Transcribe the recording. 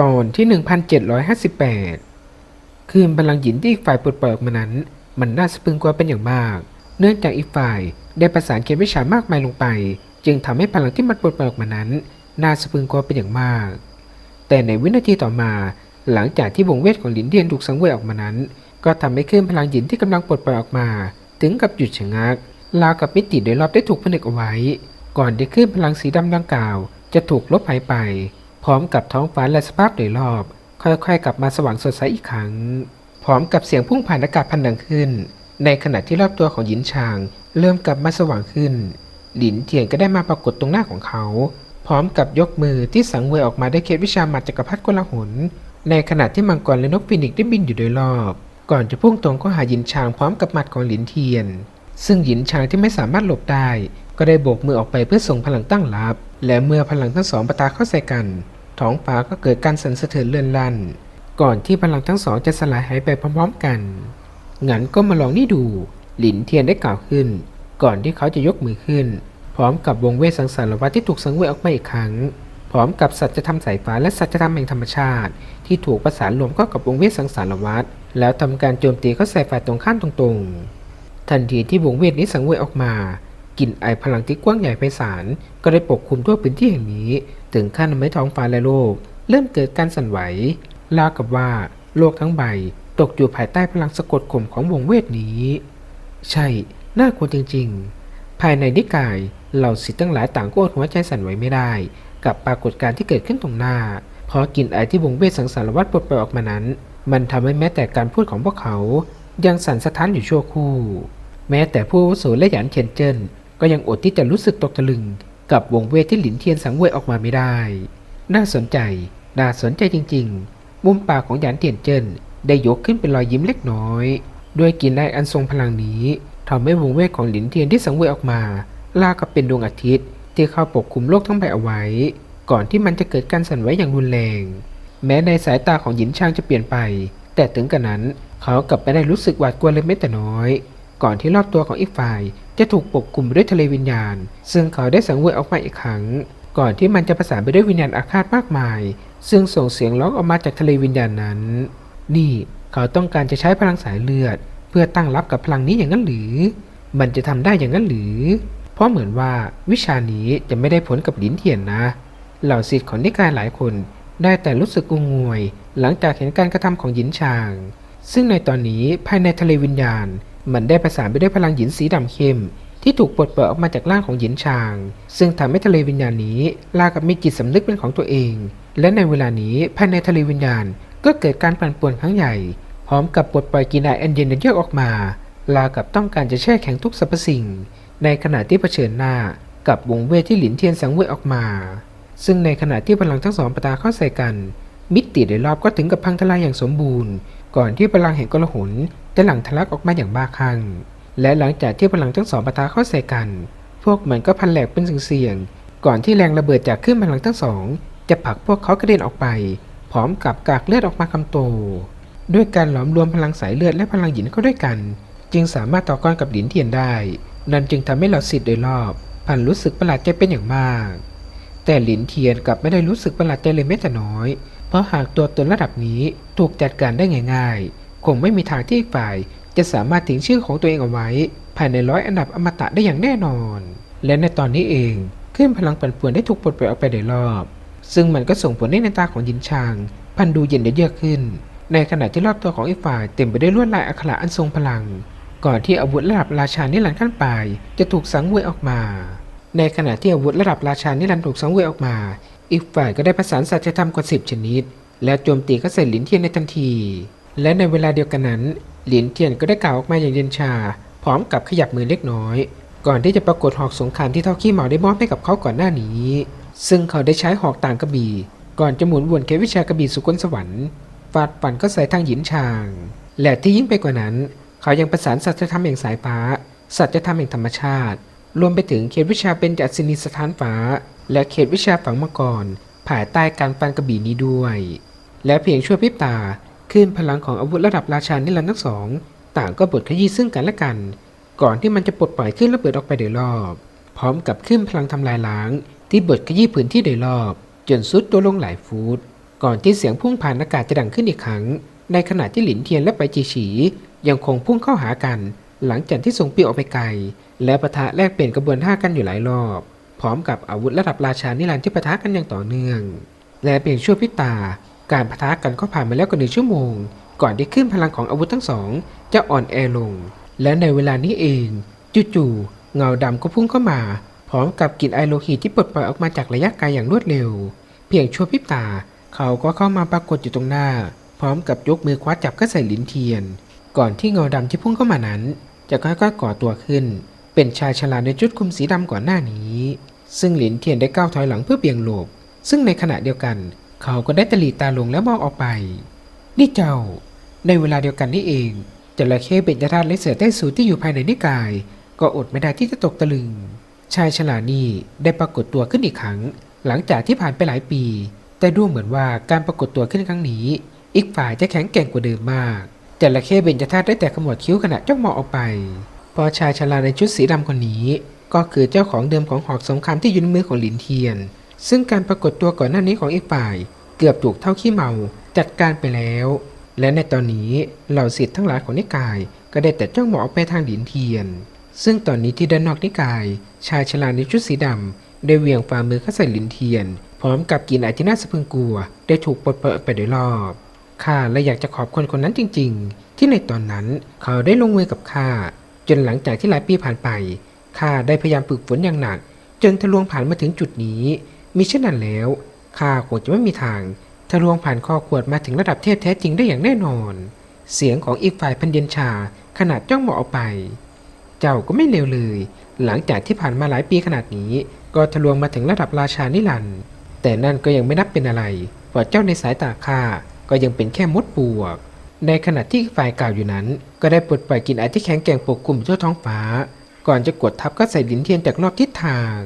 ตอนที่ 1758 คืนพลังหยินที่อีกฝ่ายปลดปล่อยออกมานั้น มันน่าสะพึงกลัวเป็นอย่างมาก เนื่องจากอีกฝ่ายได้ประสานเกณฑ์วิชามากมายลงไป จึงทำให้พลังที่มันปลดปล่อยออกมานั้น น่าสะพึงกลัวเป็นอย่างมาก แต่ในวินาทีต่อมา หลังจากที่วงเวทของหลินเดียนถูกสังเวยออกมานั้น ก็ทำให้คลื่นพลังหยินที่กำลังปลดปล่อยออกมา ถึงกับหยุดชะงักราวกับมิติโดยรอบได้ถูกผนึกเอาไว้ ก่อนที่คลื่นพลังสีดำดังกล่าว จะถูกลบหายไป พร้อมกับท้องฟ้าและสภาพโดยรอบ ค่อยๆ กลับมาสว่างสดใสอีกครั้ง พร้อมกับเสียงพุ่งผ่านอากาศพันดังขึ้น ในขณะที่รอบตัวของหยินชาง เริ่มกลับมาสว่างขึ้น หลินเทียนก็ได้มาปรากฏตรงหน้าของเขา พร้อมกับยกมือที่สังเวยออกมาได้เคล็ดวิชาหมัดจักรพรรดิกลาหนในขณะที่มังกรและนกฟินิกซ์ได้บินอยู่โดยรอบ ก่อนจะพุ่งตรงเข้าหาหยินชางพร้อมกับหมัดของหลินเทียน ซึ่งหยินชางที่ไม่สามารถหลบได้ ก็ได้โบกมือออกไปเพื่อส่งพลังตั้งรับ และเมื่อพลังทั้งสองปะทะเข้าใส่กัน ท้องฟ้าก็เกิดการสั่นสะเทือนเลื่อนลั่น ก่อนที่พลังทั้งสองจะสลายหายไปพร้อมๆกัน งั้นก็มาลองนี่ดู หลินเทียนได้กล่าวขึ้น ก่อนที่เขาจะยกมือขึ้น พร้อมกับวงเวทสังสารวัตที่ถูกสังเวยออกมาอีกครั้ง พร้อมกับสัจธรรมสายฟ้าและสัจธรรมแห่งธรรมชาติ ที่ถูกประสานรวมเข้ากับวงเวทสังสารวัตแล้วทำการโจมตีเข้าใส่ฝ่ายตรงข้ามตรงๆ ทันทีที่วงเวทนี้สังเวยออกมากลิ่นไอพลังที่กว้างใหญ่ไพศาลก็ได้ปกคลุมทั่วพื้นที่แห่งนี้ ถึงขั้นทำให้ท้องฟ้าและโลก เริ่มเกิดการสั่นไหวราวกับว่าโลกทั้งใบตกอยู่ภายใต้พลังสะกดข่มของวงเวทนี้ ใช่ น่ากลัวจริง ๆ ภายในนิกายเหล่าสิทธิ์ทั้งหลายต่างก็อดหัวใจสั่นไหวไม่ได้ กับปรากฏการณ์ที่เกิดขึ้นตรงหน้า เพราะกลิ่นไอที่วงเวทสังสารวัตรปลดปล่อยออกมานั้น มันทำให้แม้แต่การพูดของพวกเขา ยังสั่นสะท้านอยู่ชั่วครู่ แม้แต่ผู้อาวุโสและหยานเทียนเจินก็ยังอดที่จะรู้สึกตกตะลึง กับวงเวทที่หลินเทียนสังเวยออกมาไม่ได้ น่าสนใจ น่าสนใจจริง ๆ มุมปากของหยานเทียนเจิ้นได้ยกขึ้นเป็นรอยยิ้มเล็กน้อยด้วยกินไออันทรงพลังนี้ทำให้วงเวทของหลินเทียนที่สังเวยออกมาลากับเป็นดวงอาทิตย์ที่เข้าปกคลุมโลกทั้งใบเอาไว้ ก่อนที่มันจะเกิดการสั่นไหวอย่างรุนแรง แม้ในสายตาของหยินชางจะเปลี่ยนไป แต่ถึงกระนั้นเขากลับไม่ได้รู้สึกหวาดกลัวเลยแม้แต่น้อย ก่อนที่รอบตัวของอีกฝ่าย จะถูกปกคลุมด้วยทะเลวิญญาณ ซึ่งเขาได้สังเวยออกมาอีกครั้ง ก่อนที่มันจะประสานไปด้วยวิญญาณอาฆาตมากมาย ซึ่งส่งเสียงร้องออกมาจากทะเลวิญญาณนั้น นี่เขาต้องการจะใช้พลังสายเลือด เพื่อตั้งรับกับพลังนี้อย่างนั้นหรือ มันจะทำได้อย่างนั้นหรือ เพราะเหมือนว่าวิชานี้จะไม่ได้ผลกับลินเทียนนะ เหล่าศิษย์ของนิกายหลายคน ได้แต่รู้สึกงงวย หลังจากเห็นการกระทำของหยินชาง ซึ่งในตอนนี้ภายในทะเลวิญญาณ มันได้ประสานไปด้วยพลังหยินสีดำเข้ม ที่ถูกปลดปล่อยออกมาจากร่างของหยินชาง ซึ่งทำให้ทะเลวิญญาณนี้ลากับมีจิตสำนึกเป็นของตัวเอง และในเวลานี้ภายในทะเลวิญญาณ ก็เกิดการปั่นป่วนครั้งใหญ่ พร้อมกับปลดปล่อยกีนาแอนเย็นเยือกออกมา ลากับต้องการจะแช่แข็งทุกสรรพสิ่ง ในขณะที่เผชิญหน้ากับวงเวทที่หลินเทียนสังเวยออกมา ซึ่งในขณะที่พลังทั้งสองปะทะเข้าใส่กัน มิติโดยรอบก็ถึงกับพังทลายอย่างสมบูรณ์ ก่อนที่พลังแห่งกลหนจะหลั่งทะลักออกมาอย่างบ้าคลั่งและหลังจากที่พลังทั้งสองปะทะเข้าใส่กัน พวกมันก็พันแหลกเป็นเสียงก่อนที่แรงระเบิดจากคลื่นพลังทั้งสอง จะผลักพวกเขากระเด็นออกไป พร้อมกับกากเลือดออกมาคำโต ด้วยการหลอมรวมพลังสายเลือดและพลังหยินเข้าด้วยกัน จึงสามารถต่อกรกับหินเทียนได้ นั่นจึงทำให้เหล่าสิทธิ์โดยรอบพันรู้สึกประหลาดใจเป็นอย่างมาก แต่หลินเทียนกลับไม่ได้รู้สึกประหลาดใจเลยแม้แต่น้อย ราะหากตัวตนระดับนี้ถูกจัดการได้ง่ายๆ คงไม่มีทางที่อีฝ่ายจะสามารถทิ้งชื่อของตัวเองเอาไว้ ภายในร้อยอันดับอมตะได้อย่างแน่นอน และในตอนนี้เองคลื่นพลังปั่นป่วนได้ถูกปลดปล่อยออกไปโดยรอบ ซึ่งมันก็ส่งผลให้ในตาของยินชาง พันดูเย็นเยือกขึ้น ในขณะที่รอบตัวของอีกฝ่ายเต็มไปด้วยลวดลายอักขระอันทรงพลัง ก่อนที่อาวุธระดับราชานิรันดร์ขั้นปลายจะถูกสังเวยออกมา ในขณะที่อาวุธระดับราชานิรันดร์ถูกสังเวยออกมา อีกฝ่ายก็ได้ประสานสัจธรรมกว่าสิบชนิด แล้วโจมตีเข้าใส่หลินเทียนในทันที และในเวลาเดียวกันนั้น หลินเทียนก็ได้กล่าวออกมาอย่างเย็นชา พร้อมกับขยับมือเล็กน้อย ก่อนที่จะปรากฏหอกสงครามที่เท่าขี้เหมาได้มอบให้กับเขาก่อนหน้านี้ ซึ่งเขาได้ใช้หอกต่างกระบี่ ก่อนจะหมุนวนเกวิชากระบี่สุกลสวรรค์ฟาดฟันก็ใส่ทางหยินชาง และที่ยิ่งไปกว่านั้น เขายังประสานสัจธรรมแห่งสายฟ้าสัจธรรมแห่งธรรมชาติ รวมไปถึงเขวิชาเป็นจัดสินีสถานฟ้า และเขตวิชาฝังมังกรภายใต้การฟันกระบี่นี้ด้วย และเพียงชั่วพริบตาคลื่นพลังของอาวุธระดับราชานิรันดร์ทั้งสองต่างก็บดขยี้ซึ่งกันและกัน ก่อนที่มันจะปลดปล่อยขึ้นระเบิดออกไปโดยรอบ พร้อมกับคลื่นพลังทำลายล้าง ที่บดขยี้พื้นที่โดยรอบ จนสุดตัวลงหลายฟุตก่อนที่เสียงพุ่งผ่านอากาศจะดังขึ้นอีกครั้ง ในขณะที่หลินเทียนและไปจีฉียังคงพุ่งเข้าหากัน หลังจากที่ส่งปีออกไปไกล และปะทะแลกเปลี่ยนกระบวนท่ากันอยู่หลายรอบ ร้อมกับอาวุธระดับราชานิรันดร์ที่ปะทะกันอย่างต่อเนื่อง และเพียงชั่วพิตา การปะทะกันก็ผ่านมาแล้วกว่าหนึ่งชั่วโมง ก่อนที่ขึ้นพลังของอาวุธทั้งสอง จะอ่อนแอลง และในเวลานี้เองจู่ๆเงาดำก็พุ่งเข้ามา พร้อมกับกลิ่นไอโลหิตที่ปลดปล่อยออกมาจากระยะไกลอย่างรวดเร็ว เพียงชั่วพริบตา เขาก็เข้ามาปรากฏอยู่ตรงหน้า พร้อมกับยกมือคว้าจับก็ใส่ลิ้นเทียน ก่อนที่เงาดำที่พุ่งเข้ามานั้น จะค่อยๆก่อตัวขึ้น เป็นชายชราในชุดคลุมสีดำก่อนหน้านี้ ซึ่งหลินเทียนได้ก้าวถอยหลังเพื่อเบี่ยงหลบ ซึ่งในขณะเดียวกัน เขาก็ได้ตะหลีตาลงแล้วมองออกไป นี่เจ้า ในเวลาเดียวกันนี่เองจระเข้เบญจธาตุและเสือใต้สูที่อยู่ภายในนิกาย ก็อดไม่ได้ที่จะตกตะลึง ชายฉลาดนี่ได้ปรากฏตัวขึ้นอีกครั้ง หลังจากที่ผ่านไปหลายปี แต่ดูเหมือนว่าการปรากฏตัวขึ้นครั้งนี้ อีกฝ่ายจะแข็งแกร่งกว่าเดิมมากจระเข้เบญจธาตุได้แต่ขมวดคิ้วขณะจ้องมองออกไป พอชายชราในชุดสีดำคนนี้ ก็คือเจ้าของเดิมของหอกสงครามที่ยู่ในมือของหลินเทียน ซึ่งการปรากฏตัวก่อนหน้านี้ของอีกฝ่าย เกือบถูกเท่าขี้เมาจัดการไปแล้ว และในตอนนี้เหล่าศิษย์ทั้งหลายของนิกาย ก็ได้แต่จ้องมองออกไปทางหลินเทียน ซึ่งตอนนี้ที่ด้านนอกนิกาย ชายชราในชุดสีดำได้เหวี่ยงฝ่ามือเข้าใส่หลินเทียน พร้อมกับกินอายที่น่าสะพึงกลัว ได้ถูกปลดเปิดไปโดยรอบข้าและอยากจะขอบคนคนนั้นจริง ๆ ที่ในตอนนั้นเขาได้ลงมือกับข้าจนหลังจากที่หลายปีผ่านไป ข้าได้พยายามฝึกฝนอย่างหนัก จนทะลวงผ่านมาถึงจุดนี้ มิเช่นนั้นแล้วข้าคงจะไม่มีทางทะลวงผ่านข้อขวดมาถึงระดับเทพแท้จริงได้อย่างแน่นอน เสียงของอีกฝ่ายพันเยนชาขนาดจ้องมองออกไป เจ้าก็ไม่เลวเลย หลังจากที่ผ่านมาหลายปีขนาดนี้ ก็ทะลวงมาถึงระดับราชานิรันแต่นั่นก็ยังไม่นับเป็นอะไรเพราะเจ้าในสายตาข้าก็ยังเป็นแค่มดปวก ในขณะที่ฝ่ายกล่าวอยู่นั้น ก็ได้ปลดปล่อยกลินไอที่แข็งแกร่งปกคลุมทั่วท้องฟ้า ก่อนจะกดทับก็ใส่ดินเทียนจากนอกทิศทาง